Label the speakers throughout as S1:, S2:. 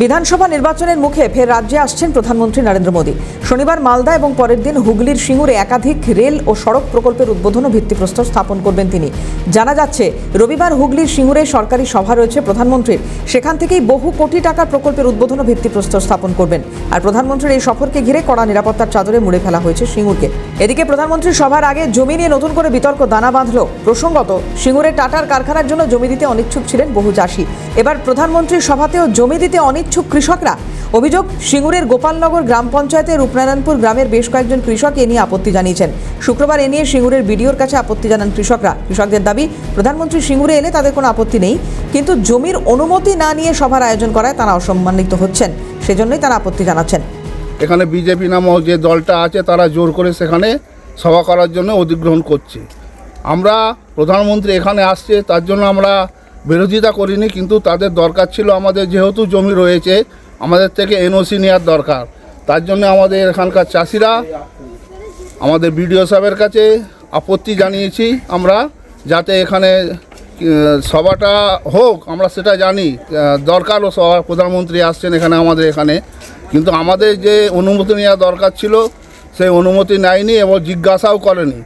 S1: বিধানসভা নির্বাচনের মুখে ফের রাজ্যে আসছেন প্রধানমন্ত্রী নরেন্দ্র মোদী। শনিবার মালদা এবং পরের দিন হুগলির সিঙ্গুরে একাধিক রেল ও সড়ক প্রকল্পের উদ্বোধন ও ভিত্তিপ্রস্তর স্থাপন করবেন তিনি। জানা যাচ্ছে, রবিবার হুগলির সিঙ্গুরে সরকারি সভা রয়েছে প্রধানমন্ত্রীর। সেখান থেকেই বহু কোটি টাকার প্রকল্পের উদ্বোধন ও ভিত্তিপ্রস্তর স্থাপন করবেন। আর প্রধানমন্ত্রীর এই সফরকে ঘিরে কড়া নিরাপত্তার চাদরে মুড়ে ফেলা হয়েছে সিঙ্গুরকে। এদিকে প্রধানমন্ত্রীর সভার আগে জমি নিয়ে নতুন করে বিতর্ক দানা বাঁধল। প্রসঙ্গত, সিঙ্গুরে টাটার কারখানার জন্য জমি দিতে অনিচ্ছুক ছিলেন বহু চাষি। এবার প্রধানমন্ত্রীর সভাতেও জমি দিতে অনিচ্ছুক কৃষকরা। অভিযোগ, সিঙ্গুরের গোপালনগর গ্রাম পঞ্চায়েতের রূপনারায়ণপুর গ্রামের বেশ কয়েকজন কৃষক এ নিয়ে আপত্তি জানিয়েছেন। শুক্রবার এ নিয়ে সিঙ্গুরের বিডিওর কাছে আপত্তি জানান কৃষকরা। কৃষকদের দাবি, প্রধানমন্ত্রী সিঙ্গুরে এলে তাদের কোনো আপত্তি নেই, কিন্তু জমির অনুমতি না নিয়ে সভার আয়োজন করায় তারা অসম্মানিত হচ্ছেন, সেজন্যই তারা আপত্তি জানাচ্ছেন।
S2: এখানে বিজেপি নামক যে দলটা আছে, তারা জোর করে সেখানে সভা করার জন্য অধিগ্রহণ করছে। আমরা প্রধানমন্ত্রী এখানে আসছে, তার জন্য আমরা বিরোধিতা করিনি, কিন্তু তাদের দরকার ছিল আমাদের যেহেতু জমি রয়েছে, আমাদের থেকে এনওসি নেওয়ার দরকার। তার জন্য আমাদের এখানকার চাষিরা, আমাদের বিডিও সাহেবের কাছে আপত্তি জানিয়েছি আমরা, যাতে এখানে সভাটা হোক, আমরা সেটা জানি। দরকারও সভা, প্রধানমন্ত্রী আসছেন এখানে আমাদের এখানে। কিন্তু আমাদের যে অনুমতি নেওয়া দরকার ছিল, সেই অনুমতি নেয়নি এবং জিজ্ঞাসাও করেনি।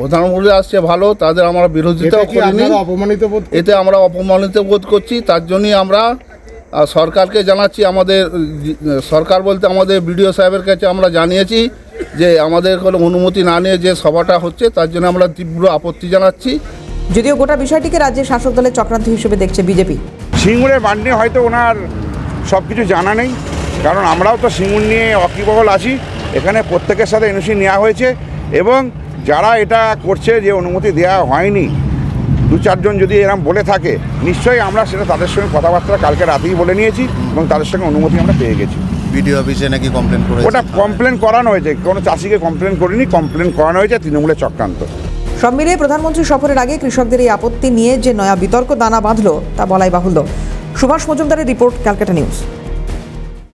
S2: প্রধানমন্ত্রী আসছে ভালো তাদের আমরা বিরোধিতাও
S3: এতে
S2: করিনি।
S3: অপমানিত বোধ
S2: এতে আমরা অপমানিত বোধ করছি তার জন্যই আমরা সরকারকে জানাচ্ছি আমাদের সরকার বলতে আমাদের বিডিও সাহেবের কাছে আমরা জানিয়েছি যে আমাদের কোনো অনুমতি না নিয়ে যে সভাটা হচ্ছে তার জন্য আমরা তীব্র আপত্তি জানাচ্ছি।
S1: যদিও গোটা বিষয়টিকে রাজ্যের শাসক দলের চক্রান্ত হিসেবে দেখছে বিজেপি।
S4: সিঙ্গুরের বাদ নিয়ে হয়তো ওনার সব কিছু জানা নেই কারণ আমরাও তো সিঙ্গুর নিয়ে অকিবহল আছি। এখানে প্রত্যেকের সাথে এনওসি নেওয়া হয়েছে এবং যারা এটা করছে যে অনুমতি দেওয়া হয়নি দু চারজন যদি এরম বলে থাকে নিশ্চয়ই আমরা সেটা তাদের সঙ্গে কথাবার্তা কালকে রাতেই বলে নিয়েছি এবং তাদের সঙ্গে অনুমতি আমরা পেয়ে গেছি।
S5: বিডিও অফিসে নাকি কমপ্লেন করে
S4: ওটা কমপ্লেন করানো হয়েছে কোনো চাষিকে কমপ্লেন করিনি কমপ্লেন করানো হয়েছে তৃণমূলের চক্রান্ত।
S1: সব মিলিয়ে প্রধানমন্ত্রী সফরের আগে কৃষকদের এই আপত্তি নিয়ে যে নয়া বিতর্ক দানা বাঁধল তা বলাই বাহুল্য। সুভাষ মজুমদারের রিপোর্ট ক্যালকাটা নিউজ।